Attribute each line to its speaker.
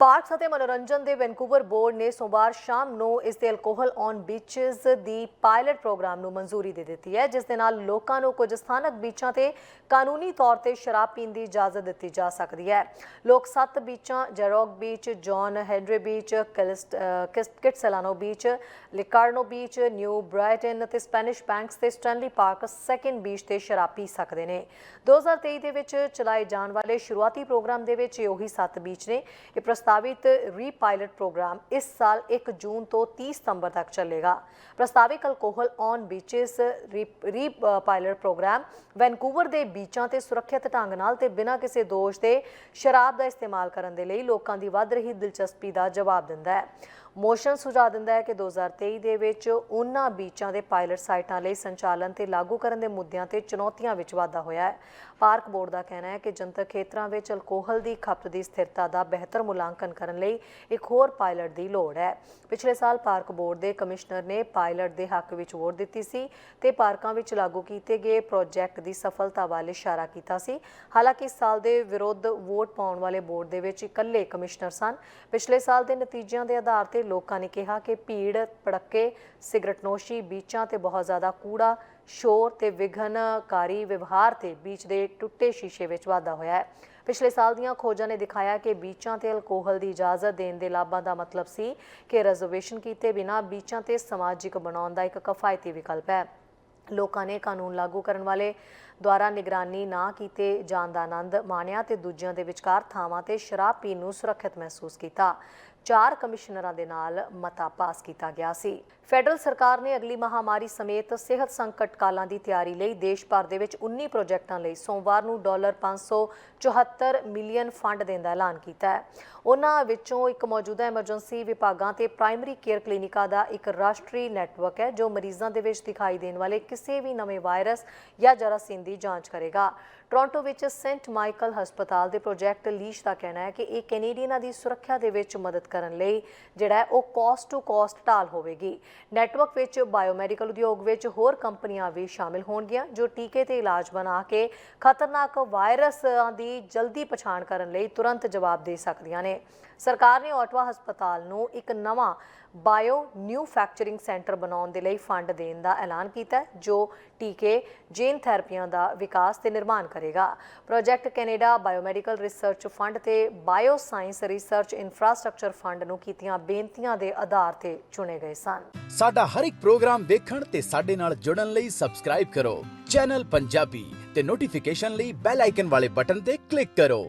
Speaker 1: Parks ਅਤੇ ਮਨੋਰੰਜਨ ਦੇ ਵੈਨਕੂਵਰ ਬੋਰਡ ਨੇ ਸੋਮਵਾਰ ਸ਼ਾਮ ਨੂੰ ਇਸ ਦੇ ਅਲਕੋਹਲ ਔਨ ਬੀਚਸ ਦੀ ਪਾਇਲਟ ਪ੍ਰੋਗਰਾਮ ਨੂੰ ਮਨਜ਼ੂਰੀ ਦੇ ਦਿੱਤੀ ਹੈ, ਜਿਸ ਦੇ ਨਾਲ ਲੋਕਾਂ ਨੂੰ ਕੁਝ ਸਥਾਨਕ ਬੀਚਾਂ ਤੇ ਕਾਨੂੰਨੀ ਤੌਰ ਤੇ ਸ਼ਰਾਬ ਪੀਣ ਦੀ ਇਜਾਜ਼ਤ ਦਿੱਤੀ ਜਾ ਸਕਦੀ ਹੈ। ਲੋਕ ਸੱਤ ਬੀਚਾਂ Jericho beach, John Hendry beach, ਕਿਲਸਟ- Kitsilano beach, Locarno beach, New Brighton ਅਤੇ ਸਪੈਨਿਸ਼ ਬੈਂਕਸ ਤੇ ਸਟੈਨਲੀ ਪਾਰਕ ਸੈਕੰਡ ਬੀਚ ਤੇ ਸ਼ਰਾਬ ਪੀ ਸਕਦੇ ਨੇ। 2023 ਦੇ ਵਿੱਚ ਚਲਾਏ ਜਾਣ ਵਾਲੇ ਸ਼ੁਰੂਆਤੀ ਪ੍ਰੋਗਰਾਮ ਦੇ ਵਿੱਚ ਉਹੀ ਸੱਤ ਬੀਚ ਨੇ। ਇਹ ਪ੍ਰਸਤਾਵਿਤ ਰੀ-ਪਾਇਲਟ ਪ੍ਰੋਗਰਾਮ ਇਸ ਸਾਲ 1 ਜੂਨ ਤੋਂ 30 ਸਤੰਬਰ ਤੱਕ ਚੱਲੇਗਾ। ਪ੍ਰਸਤਾਵਿਕ alcohol on beaches re pilot programme Vancouver ਦੇ ਬੀਚਾਂ ਤੇ ਸੁਰੱਖਿਅਤ ਢੰਗ ਨਾਲ ਤੇ ਬਿਨਾਂ ਕਿਸੇ ਦੋਸ਼ ਦੇ ਸ਼ਰਾਬ ਦਾ ਇਸਤੇਮਾਲ ਕਰਨ ਦੇ ਲਈ ਲੋਕਾਂ ਦੀ ਵੱਧ ਰਹੀ ਦਿਲਚਸਪੀ ਦਾ ਜਵਾਬ ਦਿੰਦਾ ਹੈ। ਮੋਸ਼ਨ ਸੁਝਾਅ ਦਿੰਦਾ ਹੈ ਕਿ 2023 ਦੇ ਵਿੱਚ ਉਹਨਾਂ ਬੀਚਾਂ ਦੇ ਪਾਇਲਟ ਸਾਈਟਾਂ ਲਈ ਸੰਚਾਲਨ ਤੇ ਲਾਗੂ ਕਰਨ ਦੇ ਮੁੱਦਿਆਂ ਤੇ ਚੁਣੌਤੀਆਂ ਵਿੱਚ ਵਾਧਾ ਹੋਇਆ ਹੈ। ਪਾਰਕ ਬੋਰਡ ਦਾ ਕਹਿਣਾ ਹੈ ਕਿ ਜਨਤਕ ਖੇਤਰਾਂ ਵਿੱਚ ਅਲਕੋਹਲ ਦੀ ਖਪਤ ਦੀ ਸਥਿਰਤਾ ਦਾ ਬਿਹਤਰ ਮੁਲਾਂਕਣ ਕਰਨ ਲਈ ਇੱਕ ਹੋਰ ਪਾਇਲਟ ਦੀ ਲੋੜ ਹੈ। ਪਿਛਲੇ ਸਾਲ ਪਾਰਕ ਬੋਰਡ ਦੇ ਕਮਿਸ਼ਨਰ ਨੇ ਪਾਇਲਟ ਦੇ ਹੱਕ ਵਿੱਚ ਵੋਟ ਦਿੱਤੀ ਸੀ ਤੇ ਪਾਰਕਾਂ ਵਿੱਚ ਲਾਗੂ ਕੀਤੇ ਗਏ ਪ੍ਰੋਜੈਕਟ ਦੀ ਸਫਲਤਾ ਵੱਲ ਇਸ਼ਾਰਾ ਕੀਤਾ ਸੀ। ਹਾਲਾਂਕਿ ਇਸ ਸਾਲ ਦੇ ਵਿਰੁੱਧ ਵੋਟ ਪਾਉਣ ਵਾਲੇ ਬੋਰਡ ਦੇ ਵਿੱਚ ਇਕੱਲੇ ਕਮਿਸ਼ਨਰ ਸਨ। ਪਿਛਲੇ ਸਾਲ ਦੇ ਨਤੀਜਿਆਂ ਦੇ ਆਧਾਰ ਤੇ ਲੋਕਾਂ ਨੇ ਕਿਹਾ ਕਿ ਭੀੜ ਪੜੱਕੇ ਸਿਗਰਟਨੋਸ਼ੀ, ਬੀਚਾਂ ਤੇ ਬਹੁਤ ਜ਼ਿਆਦਾ ਕੂੜਾ, ਸ਼ੋਰ ਤੇ ਵਿਘਨਕਾਰੀ ਵਿਵਹਾਰ ਤੇ ਬੀਚ ਦੇ ਟੁੱਟੇ ਸ਼ੀਸ਼ੇ ਵਿੱਚ ਵਾਧਾ ਹੋਇਆ ਹੈ। ਪਿਛਲੇ ਸਾਲ ਦੀਆਂ ਖੋਜਾਂ ਨੇ ਦਿਖਾਇਆ ਕਿ ਬੀਚਾਂ ਤੇ ਅਲਕੋਹਲ ਦੀ ਇਜਾਜ਼ਤ ਦੇਣ ਦੇ ਲਾਭਾਂ ਦਾ ਮਤਲਬ ਸੀ ਕਿ ਰਿਜ਼ਰਵੇਸ਼ਨ ਕੀਤੇ ਬਿਨਾਂ ਬੀਚਾਂ ਤੇ ਸਮਾਜਿਕ ਬਣਾਉਣ ਦਾ ਇੱਕ ਕਿਫਾਇਤੀ ਵਿਕਲਪ ਹੈ। ਲੋਕਾਂ ਨੇ ਕਾਨੂੰਨ ਲਾਗੂ ਕਰਨ ਵਾਲੇ ਦੁਆਰਾ ਨਿਗਰਾਨੀ ਨਾ ਕੀਤੇ ਜਾਣ ਦਾ ਆਨੰਦ ਮਾਣਿਆ ਤੇ ਦੂਜਿਆਂ ਦੇ ਵਿਚਕਾਰ ਥਾਵਾਂ ਤੇ ਸ਼ਰਾਬ ਪੀਣ ਨੂੰ ਸੁਰੱਖਿਅਤ ਮਹਿਸੂਸ ਕੀਤਾ। ਚਾਰ ਕਮਿਸ਼ਨਰਾਂ ਦੇ ਨਾਲ ਮਤਾ ਪਾਸ ਕੀਤਾ ਗਿਆ ਸੀ। ਫੈਡਰਲ ਸਰਕਾਰ ਨੇ ਅਗਲੀ ਮਹਾਮਾਰੀ ਸਮੇਤ ਸਿਹਤ ਸੰਕਟ ਕਾਲਾਂ ਦੀ ਤਿਆਰੀ ਲਈ ਦੇਸ਼ ਭਰ ਦੇ ਵਿੱਚ 19 ਪ੍ਰੋਜੈਕਟਾਂ ਲਈ ਸੋਮਵਾਰ ਨੂੰ ਡਾਲਰ 574 ਮਿਲੀਅਨ ਫੰਡ ਦੇਣ ਦਾ ਐਲਾਨ ਕੀਤਾ ਹੈ। ਉਹਨਾਂ ਵਿੱਚੋਂ ਇੱਕ ਮੌਜੂਦਾ ਐਮਰਜੈਂਸੀ ਵਿਭਾਗਾਂ ਤੇ ਪ੍ਰਾਇਮਰੀ ਕੇਅਰ ਕਲੀਨਿਕਾਂ ਦਾ ਇੱਕ ਰਾਸ਼ਟਰੀ ਨੈਟਵਰਕ ਹੈ, ਜੋ ਮਰੀਜ਼ਾਂ ਦੇ ਵਿੱਚ ਦਿਖਾਈ ਦੇਣ ਵਾਲੇ ਕਿਸੇ ਵੀ ਨਵੇਂ ਵਾਇਰਸ ਜਾਂ ਜਰਾਸੀਮ ਦੀ ਜਾਂਚ ਕਰੇਗਾ। ਟੋਰਾਂਟੋ ਵਿੱਚ ਸੈਂਟ ਮਾਈਕਲ ਹਸਪਤਾਲ ਦੇ ਪ੍ਰੋਜੈਕਟ ਲੀਸ਼ ਦਾ ਕਹਿਣਾ ਹੈ ਕਿ ਇਹ ਕੈਨੇਡੀਅਨਾਂ ਦੀ ਸੁਰੱਖਿਆ ਦੇ ਵਿੱਚ ਮਦਦ ਕਰਨ ਲਈ, ਜਿਹੜਾ ਉਹ ਕਾਸਟ ਟੂ ਕਾਸਟ ਢਾਲ ਹੋਵੇਗੀ। ਨੈਟਵਰਕ ਵਿੱਚ ਬਾਇਓਮੈਡੀਕਲ ਉਦਯੋਗ ਵਿੱਚ ਹੋਰ ਕੰਪਨੀਆਂ ਵੀ ਸ਼ਾਮਿਲ ਹੋਣਗੀਆਂ, ਜੋ ਟੀਕੇ ਤੇ ਇਲਾਜ ਬਣਾ ਕੇ ਖਤਰਨਾਕ ਵਾਇਰਸਾਂ ਦੀ ਜਲਦੀ ਪਛਾਣ ਕਰਨ ਲਈ ਤੁਰੰਤ ਜਵਾਬ ਦੇ ਸਕਦੀਆਂ ਨੇ। ਸਰਕਾਰ ਨੇ ਆਟਵਾ ਹਸਪਤਾਲ ਨੂੰ ਇੱਕ ਨਵਾਂ ਬਾਇਓ ਨਿਊ ਫੈਕਚਰਿੰਗ ਸੈਂਟਰ ਬਣਾਉਣ ਦੇ ਲਈ ਫੰਡ ਦੇਣ ਦਾ ਐਲਾਨ ਕੀਤਾ ਜੋ ਟੀਕੇ ਜੀਨ ਥੈਰੇਪੀਆਂ ਦਾ ਵਿਕਾਸ ਤੇ ਨਿਰਮਾਣ ਕਰੇਗਾ। Project Canada biomedical research fund ਤੇ bio science research infrastructure fund ਨੂੰ ਕੀਤੀਆਂ ਬੇਨਤੀਆਂ ਦੇ ਆਧਾਰ ਤੇ ਚੁਣੇ ਗਏ ਸਨ।
Speaker 2: ਸਾਡਾ ਹਰ ਇੱਕ ਪ੍ਰੋਗਰਾਮ ਵੇਖਣ ਤੇ ਸਾਡੇ ਨਾਲ ਜੁੜਨ ਲਈ ਸਬਸਕ੍ਰਾਈਬ ਕਰੋ। ਚੈਨਲ ਪੰਜਾਬੀ ਤੇ ਨੋਟੀਫਿਕੇਸ਼ਨ ਲਈ ਬੈਲ ਆਈਕਨ ਵਾਲੇ ਬਟਨ ਤੇ ਕਲਿੱਕ ਕਰੋ।